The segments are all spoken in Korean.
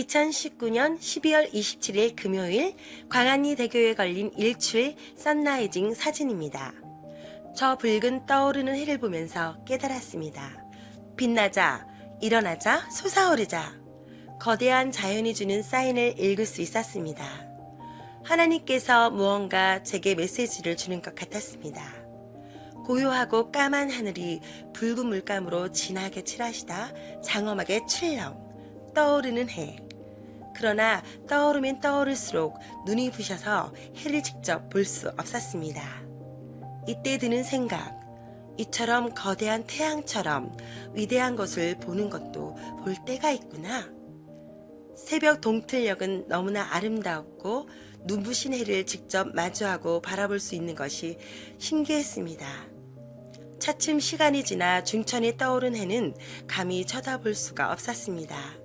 2019년 12월 27일 금요일 광안리 대교에 걸린 일출 선라이징 사진입니다. 저 붉은 떠오르는 해를 보면서 깨달았습니다. 빛나자, 일어나자, 솟아오르자. 거대한 자연이 주는 사인을 읽을 수 있었습니다. 하나님께서 무언가 제게 메시지를 주는 것 같았습니다. 고요하고 까만 하늘이 붉은 물감으로 진하게 칠하시다 장엄하게 출렁 떠오르는 해. 그러나 떠오르면 떠오를수록 눈이 부셔서 해를 직접 볼 수 없었습니다. 이때 드는 생각, 이처럼 거대한 태양처럼 위대한 것을 보는 것도 볼 때가 있구나. 새벽 동틀녘은 너무나 아름다웠고 눈부신 해를 직접 마주하고 바라볼 수 있는 것이 신기했습니다. 차츰 시간이 지나 중천에 떠오른 해는 감히 쳐다볼 수가 없었습니다.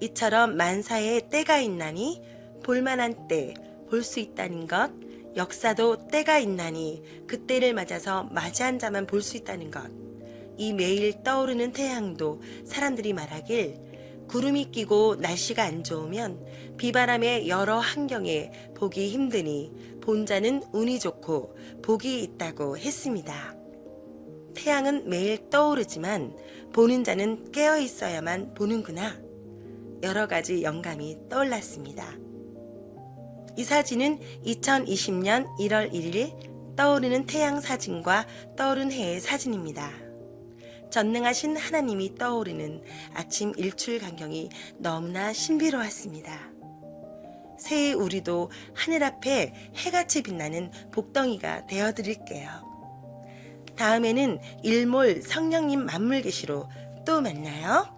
이처럼 만사에 때가 있나니 볼만한 때 볼 수 있다는 것, 역사도 때가 있나니 그 때를 맞아서 맞이한 자만 볼 수 있다는 것, 이 매일 떠오르는 태양도 사람들이 말하길 구름이 끼고 날씨가 안 좋으면 비바람의 여러 환경에 보기 힘드니 본자는 운이 좋고 복이 있다고 했습니다. 태양은 매일 떠오르지만 보는 자는 깨어 있어야만 보는구나. 여러 가지 영감이 떠올랐습니다. 이 사진은 2020년 1월 1일 떠오르는 태양 사진과 떠오른 해의 사진입니다. 전능하신 하나님이 떠오르는 아침 일출 광경이 너무나 신비로웠습니다. 새해 우리도 하늘 앞에 해같이 빛나는 복덩이가 되어드릴게요. 다음에는 일몰 성령님 만물계시로 또 만나요.